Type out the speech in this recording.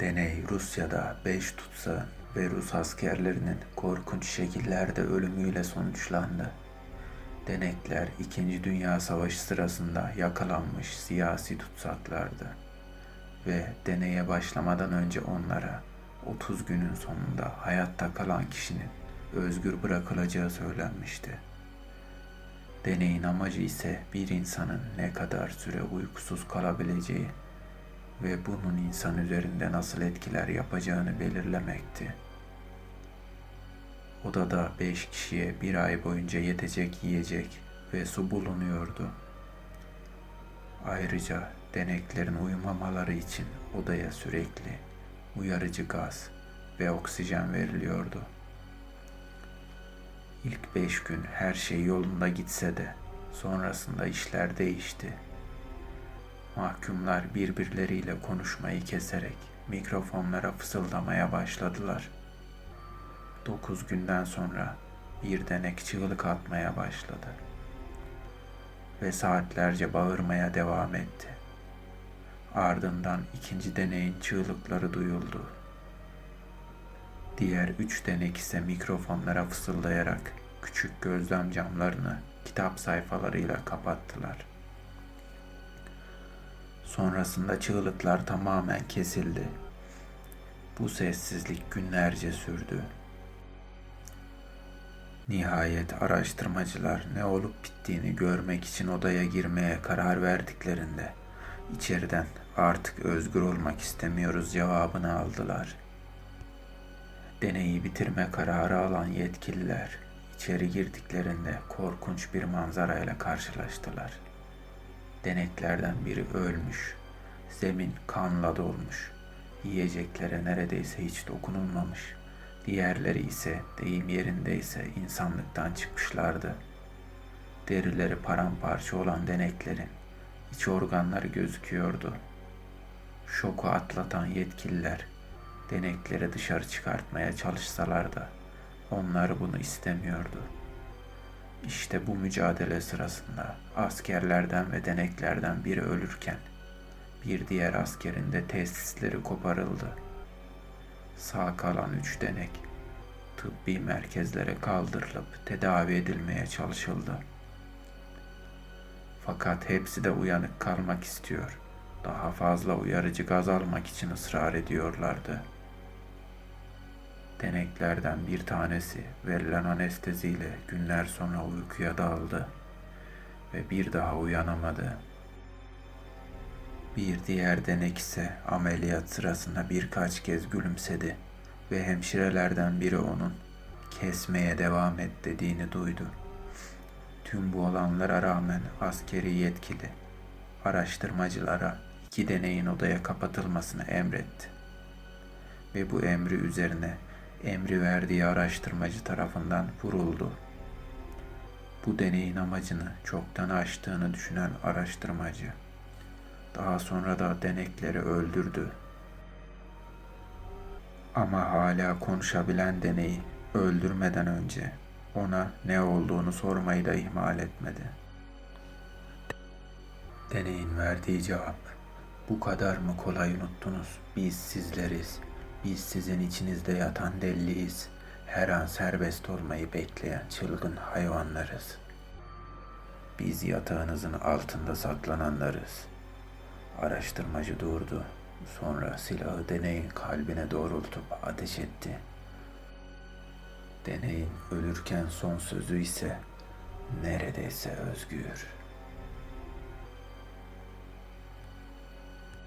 Deney Rusya'da 5 tutsa ve Rus askerlerinin korkunç şekillerde ölümüyle sonuçlandı. Denekler 2. Dünya Savaşı sırasında yakalanmış siyasi tutsaklardı ve deneye başlamadan önce onlara 30 günün sonunda hayatta kalan kişinin özgür bırakılacağı söylenmişti. Deneyin amacı ise bir insanın ne kadar süre uykusuz kalabileceği ve bunun insan üzerinde nasıl etkiler yapacağını belirlemekti. Odada beş kişiye bir ay boyunca yetecek yiyecek ve su bulunuyordu. Ayrıca deneklerin uyumamaları için odaya sürekli uyarıcı gaz ve oksijen veriliyordu. İlk beş gün her şey yolunda gitse de sonrasında işler değişti. Mahkumlar birbirleriyle konuşmayı keserek mikrofonlara fısıldamaya başladılar. Dokuz günden sonra bir denek çığlık atmaya başladı ve saatlerce bağırmaya devam etti. Ardından ikinci deneyin çığlıkları duyuldu. Diğer üç denek ise mikrofonlara fısıldayarak küçük gözlem camlarını kitap sayfalarıyla kapattılar. Sonrasında çığlıklar tamamen kesildi. Bu sessizlik günlerce sürdü. Nihayet araştırmacılar ne olup bittiğini görmek için odaya girmeye karar verdiklerinde içeriden artık özgür olmak istemiyoruz cevabını aldılar. Deneyi bitirme kararı alan yetkililer içeri girdiklerinde korkunç bir manzarayla karşılaştılar. Deneklerden biri ölmüş, zemin kanla dolmuş, yiyeceklere neredeyse hiç dokunulmamış. Diğerleri ise deyim yerindeyse insanlıktan çıkmışlardı. Derileri paramparça olan deneklerin iç organları gözüküyordu. Şoku atlatan yetkililer denekleri dışarı çıkartmaya çalışsalar da onlar bunu istemiyordu. İşte bu mücadele sırasında askerlerden ve deneklerden biri ölürken bir diğer askerin de testisleri koparıldı. Sağ kalan üç denek tıbbi merkezlere kaldırılıp tedavi edilmeye çalışıldı. Fakat hepsi de uyanık kalmak istiyor. Daha fazla uyarıcı gaz almak için ısrar ediyorlardı. Deneklerden bir tanesi verilen anesteziyle günler sonra uykuya daldı ve bir daha uyanamadı. Bir diğer denek ise ameliyat sırasında birkaç kez gülümsedi ve hemşirelerden biri onun kesmeye devam et dediğini duydu. Tüm bu olanlara rağmen askeri yetkili araştırmacılara iki deneyin odaya kapatılmasını emretti. Ve bu emri üzerine emri verdiği araştırmacı tarafından vuruldu. Bu deneyin amacını çoktan aştığını düşünen araştırmacı daha sonra da denekleri öldürdü. Ama hala konuşabilen deneyi öldürmeden önce ona ne olduğunu sormayı da ihmal etmedi. Deneyin verdiği cevap, bu kadar mı kolay unuttunuz? Biz sizleriz. Biz sizin içinizde yatan delliyiz. Her an serbest olmayı bekleyen çılgın hayvanlarız. Biz yatağınızın altında saklananlarız. Araştırmacı durdu. Sonra silahı deneyin kalbine doğrultup ateş etti. Deneyin ölürken son sözü ise neredeyse özgür.